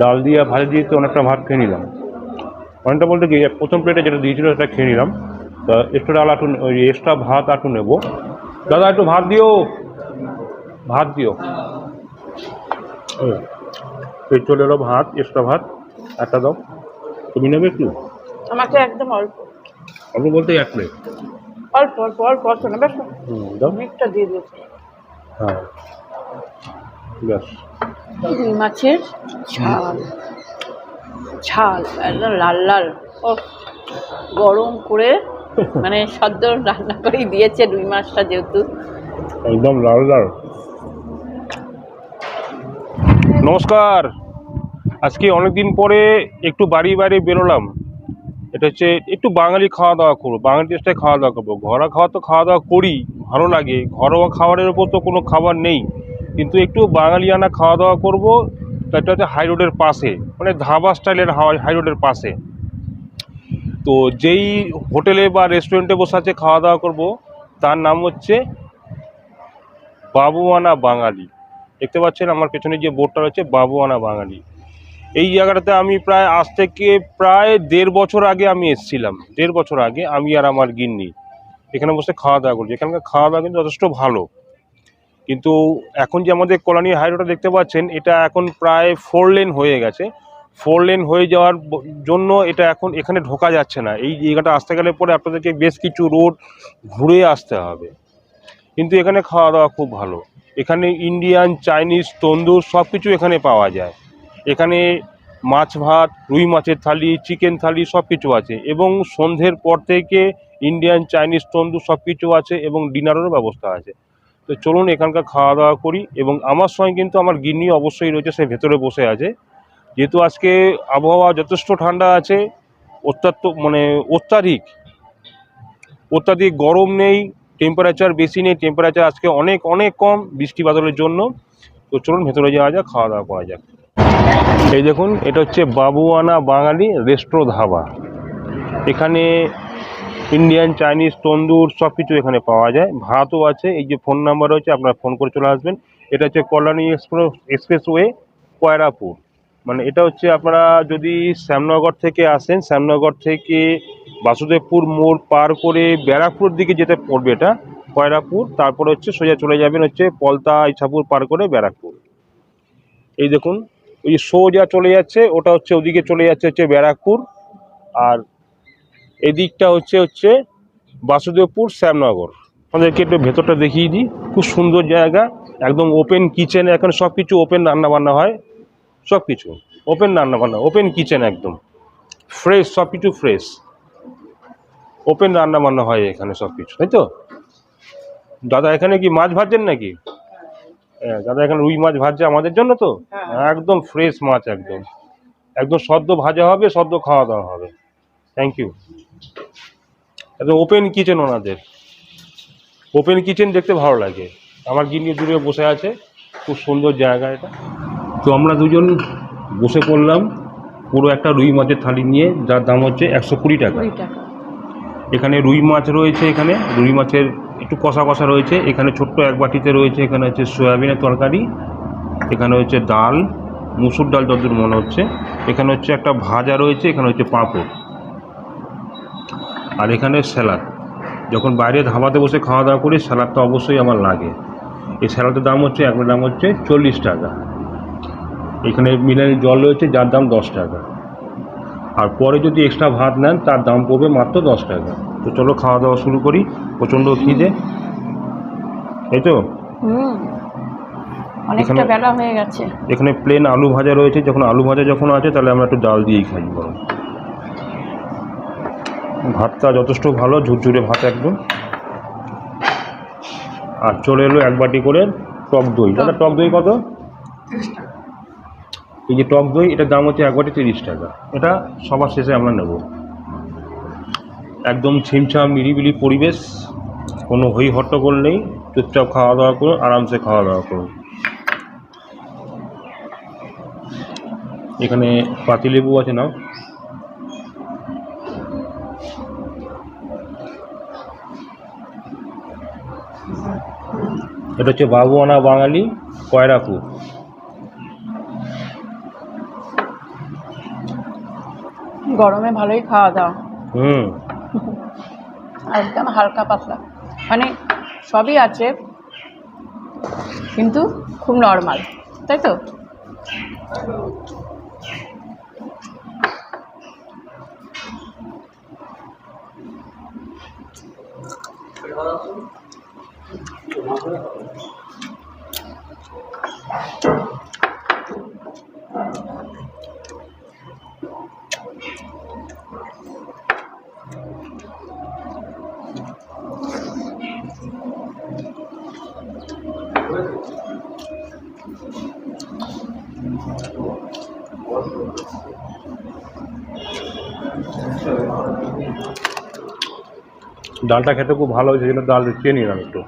ডাল দিয়ে ভাজি দিয়ে তো অনেকটা ভাত খেয়ে নিলাম। অনেকটা বলতে কি প্রথম প্লেটে যেটা দিয়েছিল সেটা খেয়ে নিলাম। তা এক্সট্রা ডাল আটু ওই এক্সট্রা ভাত আটু নেব। দাদা একটু ভাত দিও। ভাত দিও। এই চলে এলো ভাত এক্সট্রা ভাত। একটা দাও। তুমি নেবে একটু? আমাকে একদম অল্প। অল্প বলতে এক প্লেট অল্প অল্প অল্প অল্প না বেশ। হুম দিয়ে দিয়েছে। হ্যাঁ। ব্যাস। রুই মাছের ঝাল। ঝাল, একদম লাল লাল। ও গরম করে মানে সদ্য রান্না করেই দিয়েছে রুই মাছটা যেহেতু। একদম লাল লাল। নমস্কার। আজকে অনেকদিন পরে একটু বাড়ি বাড়ি বেরোলাম। এটা হচ্ছে একটু বাঙালি খাওয়া দাওয়া করব, বাঙালি টেস্টে খাওয়া দাওয়া করব। ঘরোয়া খাওয়া তো খাওয়া দাওয়া করি, ভালো লাগে। ঘরোয়া খাবারের ওপর তো কোনো খাবার নেই। কিন্তু একটু বাঙালিয়ানা খাওয়া দাওয়া করব সেটা হচ্ছে হাই রোডের পাশে মানে ধাবা স্টাইলের হাই রোডের পাশে। তো যেই হোটেলে বা রেস্টুরেন্টে বসে আছে খাওয়া দাওয়া করব, তার নাম হচ্ছে বাবুয়ানা বাঙালি। দেখতে পাচ্ছেন আমার পেছনে যে বোর্ডটা রয়েছে, বাবুয়ানা বাঙালি। এই জায়গাটাতে আমি প্রায় আজ থেকে প্রায় দেড় বছর আগে আমি এসেছিলাম। দেড় বছর আগে আমি আর আমার গিন্নি এখানে বসে খাওয়া দাওয়া করছি। এখানকার খাওয়া দাওয়া কিন্তু যথেষ্ট ভালো। কিন্তু এখন যে আমাদের কলোনি হাইরোডটা দেখতে পাচ্ছেন, এটা এখন প্রায় ফোর লেন হয়ে গেছে। ফোর লেন হয়ে যাওয়ার জন্য এটা এখন এখানে ঢোকা যাচ্ছে না। এই জায়গাটা আসতে গেলে পরে আপনাদেরকে বেশ কিছু রোড ঘুরে আসতে হবে। কিন্তু এখানে খাওয়া দাওয়া খুব ভালো। এখানে ইন্ডিয়ান চাইনিজ তন্দুর সব কিছু এখানে পাওয়া যায়। এখানে মাছ ভাত, রুই মাছের থালি চিকেন থালি সব কিছু আছে এবং সন্ধ্যের পর থেকে ইন্ডিয়ান চাইনিজ তন্দুর সব কিছু আছে এবং ডিনারেরও ব্যবস্থা আছে। তো চলুন এখানকার খাওয়া দাওয়া করি এবং আমার সঙ্গে কিন্তু আমার গিন্নি অবশ্যই রয়েছে, সে ভেতরে বসে আছে। যেহেতু আজকে আবহাওয়া যথেষ্ট ঠান্ডা আছে অত্যাত্ম মানে অত্যাধিক অত্যাধিক গরম নেই টেম্পারেচার বেশি নেই টেম্পারেচার আজকে অনেক অনেক কম বৃষ্টি বাদলের জন্য। তো চলুন ভেতরে যাওয়া যাক, খাওয়া দাওয়া করা যাক। এই দেখুন, এটা হচ্ছে বাবুয়ানা বাঙালি রেস্ট্রো ধাবা। এখানে ইন্ডিয়ান চাইনিজ তন্দুর, সব কিছু এখানে পাওয়া যায়। ভাতও আছে, এই যে ফোন নাম্বার রয়েছে, আপনারা ফোন করে চলে আসবেন। এটা হচ্ছে কল্যাণী এক্সপ্রেস এক্সপ্রেসওয়ে কয়রাপুর। মানে এটা হচ্ছে আপনারা যদি শ্যামনগর থেকে আসেন, শ্যামনগর থেকে বাসুদেবপুর মোড় পার করে ব্যারাকপুর দিকে যেতে পড়বে এটা, কয়রাপুর। তারপরে হচ্ছে সোজা চলে যাবেন হচ্ছে পলতা, ইছাপুর পার করে ব্যারাকপুর। এই দেখুন, ওই সোজা চলে যাচ্ছে, ওটা হচ্ছে ওদিকে চলে যাচ্ছে হচ্ছে ব্যারাকপুর। আর এদিকটা হচ্ছে হচ্ছে বাসুদেবপুর শ্যামনগর। আমাদেরকে একটু ভেতরটা দেখিয়ে দিই। খুব সুন্দর জায়গা একদম ওপেন কিচেন এখানে সব কিছু ওপেন রান্না বান্না হয়। সব কিছু ওপেন রান্নাবান্না ওপেন কিচেন একদম। ফ্রেশ সব কিছু ফ্রেশ ওপেন রান্না বান্না হয় এখানে সব কিছু তাই তো? দাদা এখানে কি মাছ ভাজছেন নাকি? হ্যাঁ দাদা এখানে রুই মাছ ভাজছে আমাদের জন্য তো? একদম ফ্রেশ মাছ একদম। একদম সদ্য ভাজা হবে সদ্য খাওয়া দাওয়া হবে। থ্যাংক ইউ ওপেন কিচেন ওনাদের। ওপেন কিচেন দেখতে ভালো লাগে। আমার গিন্নি দূরে বসে আছে খুব সুন্দর জায়গা এটা। তো আমরা দুজন বসে পড়লাম পুরো একটা রুই মাছের থালি নিয়ে যার দাম হচ্ছে একশো কুড়ি টাকা। কুড়ি টাকা। এখানে রুই মাছ রয়েছে এখানে রুই মাছের একটু কষা কষা রয়েছে। এখানে ছোট্ট এক বাটিতে রয়েছে এখানে হচ্ছে সয়াবিনের তরকারি এখানে হচ্ছে ডাল মুসুর ডাল যতদূর মনে হচ্ছে। এখানে হচ্ছে একটা ভাজা রয়েছে এখানে হচ্ছে পাঁপড়। আর এখানে স্যালাড যখন বাইরে ধাবাতে বসে খাওয়া দাওয়া করি স্যালাডটা অবশ্যই আমার লাগে। এই স্যালাডের দাম হচ্ছে একটার দাম হচ্ছে চল্লিশ টাকা। এখানে মিনারেল জল রয়েছে যার দাম দশ টাকা। আর পরে যদি এক্সট্রা ভাত নেন তার দাম পড়বে মাত্র দশ টাকা। তো চলো খাওয়া দাওয়া শুরু করি প্রচণ্ড খিদে। এই তো? হুম। অনেকটা এখানে- বেলা হয়ে গেছে। এখানে প্লেন আলু ভাজা রয়েছে। যখন আলু ভাজা যখন আছে তাহলে আমরা একটু ডাল দিয়েই খাই বরং ভাতটা যথেষ্ট ভালো ঝুরঝুরে ভাত একদম। আর চলে এলো এক বাটি করে টক দই। দাদা টক দই কত? এই যে টক দই এটার দাম হচ্ছে এক বাটি তিরিশ টাকা। এটা সবার শেষে আমরা নেব। একদম ছিমছাম নিরিবিলি পরিবেশ। কোনো হই হট্টগোল নেই। চুপচাপ খাওয়া দাওয়া করুন আরামসে খাওয়া দাওয়া করুন। এখানে পাতিলেবু আছে না? এটা হচ্ছে বাবুয়ানা বাঙালি কয়রাপুর গরমে ভালোই খাওয়া দাওয়া। হুম। একদম হালকা পাতলা। মানে সবই আছে কিন্তু খুব নর্মাল তাই তো? ডালটা খেতে খুব ভালো হয়েছে ডাল চেয়ে নিলাম একটু।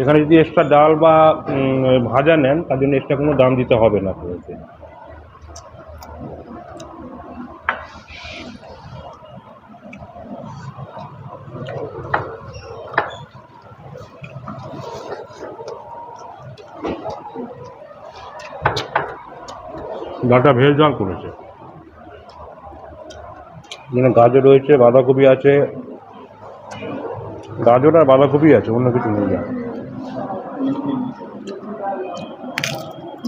এখানে যদি এক্সট্রা ডাল বা ভাজা নেন, তার জন্য এক্সট্রা কোনো দাম দিতে হবে না ডালটা ভেজ ডাল করেছে। মানে গাজর রয়েছে বাঁধাকপি আছে। গাজর আর বাঁধাকপি আছে অন্য কিছু নেই। যা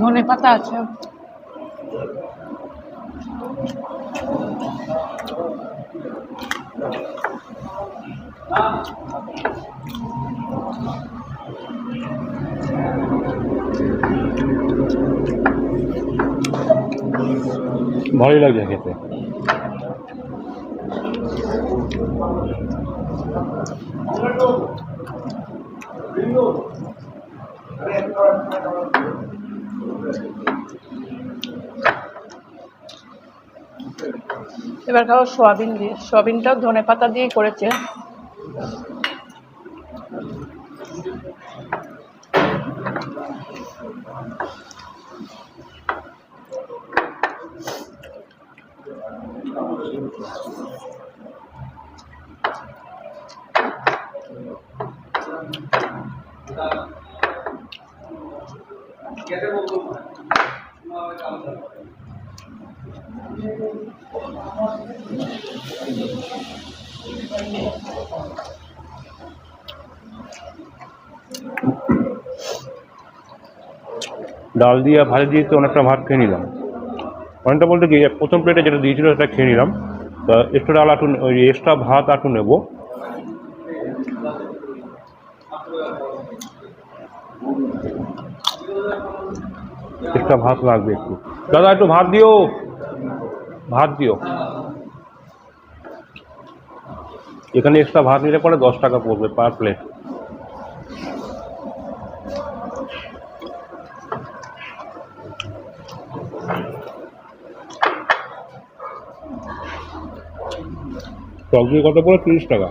ধনে পাতা আছে। ভালোই লাগছে খেতে। এবার খাব সোয়াবিন দিয়ে। সোয়াবিনটাও ধনে পাতা দিয়ে করেছে। ডাল দিয়ে ভাজা দিয়ে তো অনেকটা ভাত খেয়ে নিলাম। অনেকটা বলতে কি, প্রথম প্লেটে যেটা দিয়েছিল সেটা খেয়ে নিলাম। তা এক্সট্রা ডাল আটু ওই এক্সট্রা ভাত আটু নেব। এক্সট্রা ভাত লাগবে একটু। দাদা, একটু ভাত দিও। ভাত দিও। এখানে এক্সট্রা ভাত নিলে পরে দশ টাকা পড়বে পার প্লেট টক দিয়ে কত পড়ে? তিরিশ টাকা।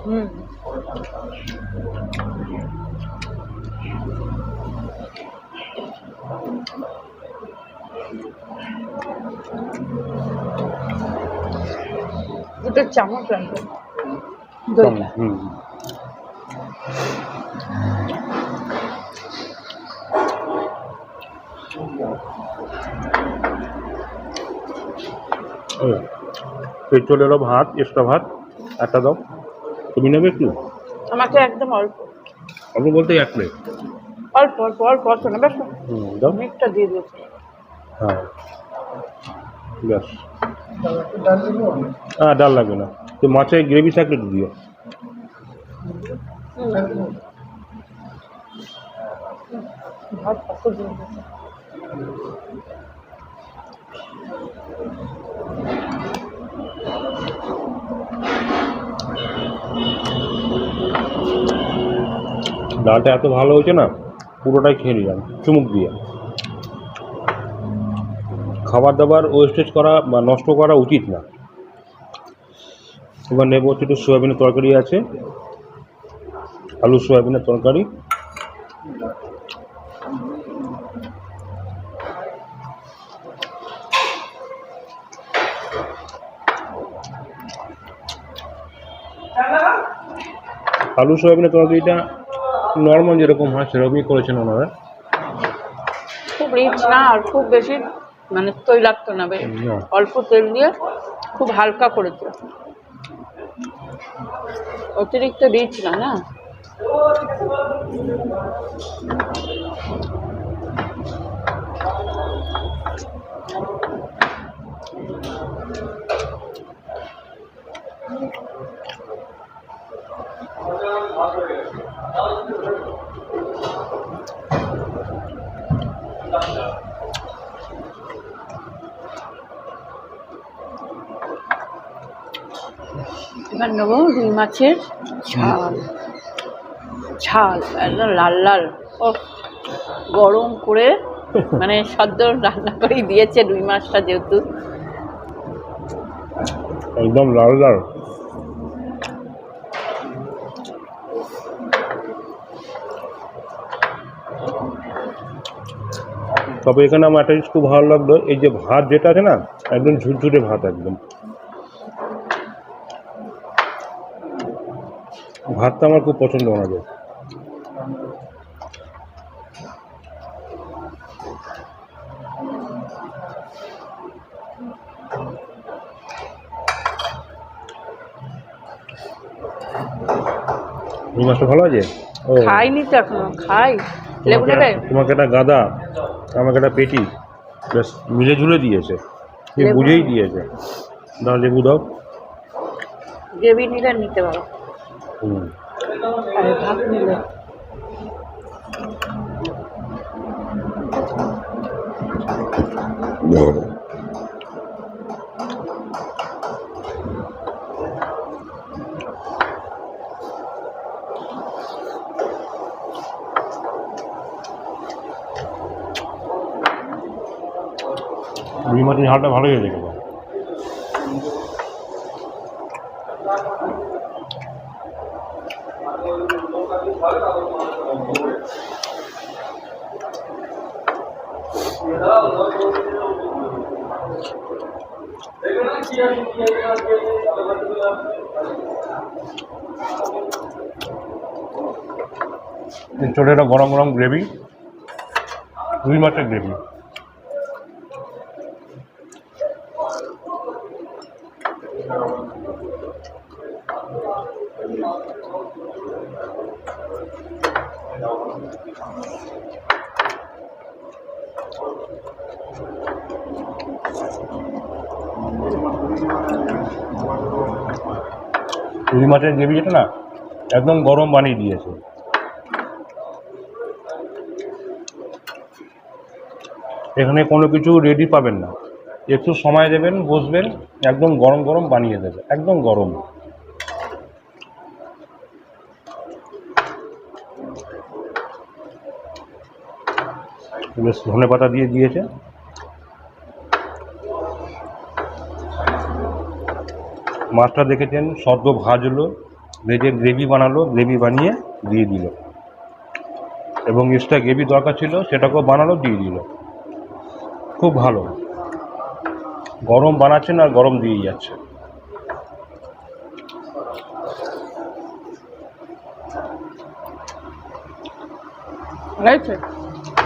দুটো চামচ লাগবে দইটা হুম। ও, এই চলে এলো ভাত এক্সট্রা ভাত। একটা দাও। তুমি নেবে একটু আমাকে একদম অল্প। অল্প বলতে এক প্লেট অল্প অল্প অল্প অল্প না বেশ। হুম দাও। অনেকটা দিয়ে দিয়েছে। হ্যাঁ। ব্যাস। হ্যাঁ ডাল লাগবে না। তো মাছের গ্রেভি থাকলে একটু দিও। ভাত ডালটা এত ভালো হয়েছে না, পুরোটাই খেয়ে নিলাম, চুমুক দিয়ে। খাবার দাবার ওয়েস্টেজ করা বা নষ্ট করা উচিত না। এবার নেব হচ্ছে একটু সয়াবিনের তরকারি আছে, আলু সয়াবিনের তরকারি। আলু সয়াবিনের তরকারিটা নর্মাল যেরকম হয় সেরকমই করেছেন ওনারা। খুব রিচ না আর খুব বেশি মানে তৈলাক্ত না। অল্প তেল দিয়ে খুব হালকা করেছে অতিরিক্ত রিচ না না? নেব রুই মাছের ঝাল। ঝাল, একদম লাল লাল। ও গরম করে মানে সদ্য রান্না করেই দিয়েছে রুই মাছটা যেহেতু। একদম লাল লাল। তবে এখানে আমার একটা জিনিস খুব ভালো লাগল, এই যে ভাত যেটা আছে না, একদম ঝুরঝুরে ভাত একদম। ভাতটা আমার খুব পছন্দ ওনাদের রুই মাছটা ভালো আছে? ও। খাইনি তো এখনও খাই। লেবু তোমাকে নেবে একটা- তোমাকে একটা গাদা আমাকে একটা পেটি ব্যাস মিলে ঝুলে দিয়েছে। সে বুঝেই দিয়েছে। দাও লেবু দাও। গ্রেভি নিলে নিতে পারো। হুম আর ভাত নিলে রুই মাছের ঝালটা ভালোই হয়েছে কিন্তু এটা গরম গরম গ্রেভি রুই মাছের গ্রেভি রুই মাছের গ্রেভি যেটা না, একদম গরম বানিয়ে দিয়েছে। এখানে কোনো কিছু রেডি পাবেন না। একটু সময় দেবেন, বসবেন, একদম গরম গরম বানিয়ে দেবে, একদম গরম। বেশ, ধনে পাতা দিয়ে দিয়েছে। মাছটা দেখেছেন, সদ্য ভাজলো, ভেজে গ্রেভি বানালো, গ্রেভি বানিয়ে দিয়ে দিল। এবং এক্সট্রা গ্রেভি দরকার ছিল, সেটাকেও বানালো, দিয়ে দিল। খুব ভালো। গরম বানাচ্ছেন আর গরম দিয়ে যাচ্ছে। Right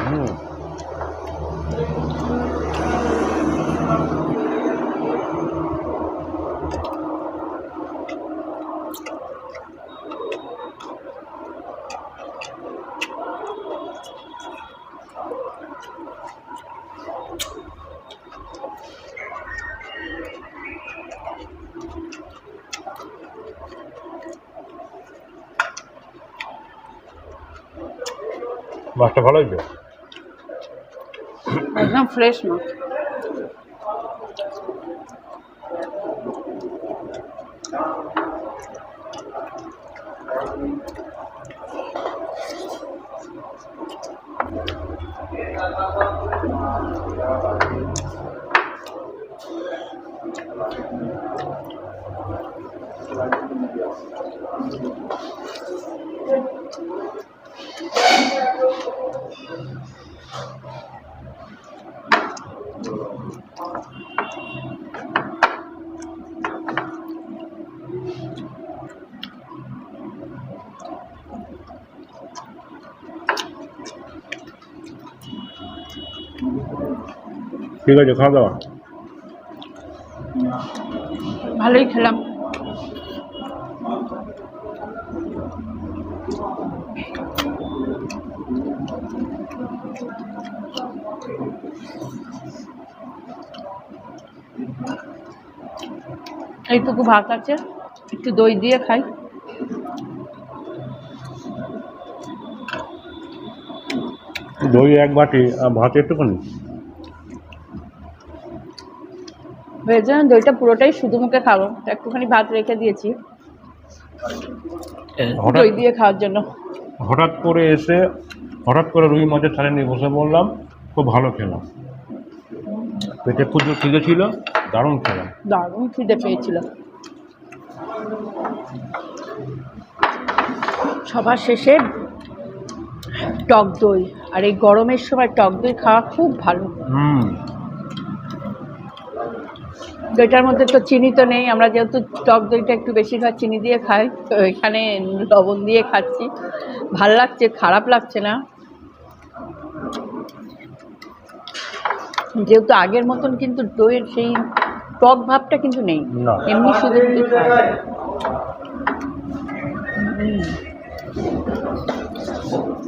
hmm. মাছটা ভালো হয়েছে একদম ফ্রেশ মাছ। ঠিক আছে খাওয়া দাওয়া। ভালোই খেলাম। এইটুকু ভাত আছে একটু দই দিয়ে খাই। দই এক বাটি আর ভাত একটুখানি? ভেবেছিলাম দইটা পুরোটাই শুধু মুখে খাব। একটুখানি ভাত রেখে দিয়েছি দই দিয়ে খাওয়ার জন্য। হঠাৎ করে এসে হঠাৎ করে রুই মাছের থালে নিয়ে বসে বললাম খুব ভালো খেলাম। পেটে প্রচুর খিদে ছিল দারুণ খেলাম। দারুণ খিদে পেয়েছিল। সবার শেষে টক দই আর এই গরমের সময় টক দই খাওয়া খুব ভালো। হুম। দইটার মধ্যে তো চিনি তো নেই আমরা যেহেতু টক দইটা একটু বেশিরভাগ চিনি দিয়ে খাই তো এখানে লবণ দিয়ে খাচ্ছি। ভালো লাগছে খারাপ লাগছে না। যেহেতু আগের মতন কিন্তু দইয়ের সেই টক ভাবটা কিন্তু নেই এমনি শুধু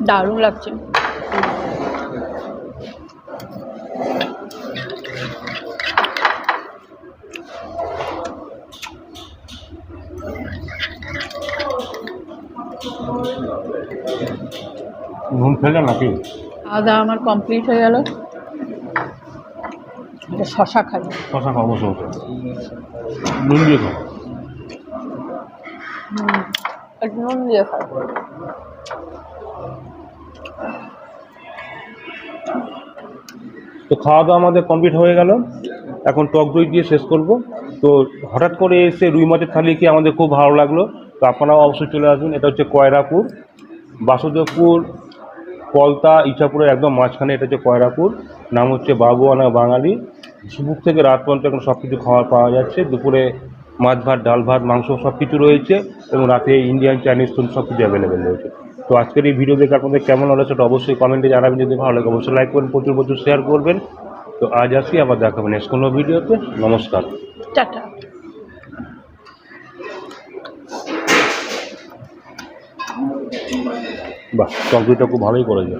দারুণ লাগছে। নুন ফেলে নাকি? আদা আমার কমপ্লিট হয়ে গেল। এটা শশা খাই। শশা বসে বসে নুন দিয়ে একটু নুন দিয়ে খাই তো খাওয়া দাওয়া আমাদের কমপ্লিট হয়ে গেল। এখন টক দই দিয়ে শেষ করব। তো হঠাৎ করে এসে রুই মাছের থালি খেয়ে আমাদের খুব ভালো লাগল। তো আপনারাও অবশ্যই চলে আসবেন। এটা হচ্ছে কয়রাপুর। বাসুদেবপুর, কলতা ইচ্ছাপুরের একদম মাঝখানে এটা হচ্ছে কয়রাপুর। নাম হচ্ছে বাবুয়ানা বাঙালি। দুপুর থেকে রাত পর্যন্ত এখন সব কিছু খাবার পাওয়া যাচ্ছে। দুপুরে মাছ ভাত, ডাল ভাত, মাংস সব কিছু রয়েছে এবং রাতে ইন্ডিয়ান চাইনিজ ফুড সব কিছু অ্যাভেলেবেল রয়েছে। তো আজকের এই ভিডিও দেখে আপনাদের কেমন হলো সেটা অবশ্যই কমেন্টে জানাবেন। যদি ভালো লাগে অবশ্যই লাইক করবেন, প্রচুর প্রচুর শেয়ার করবেন। তো আজ আসি, আবার দেখাবেন নেক্সট কোনো ভিডিওতে নমস্কার। টাটা। বাহ চকলেটটা খুব ভালোই করেছে।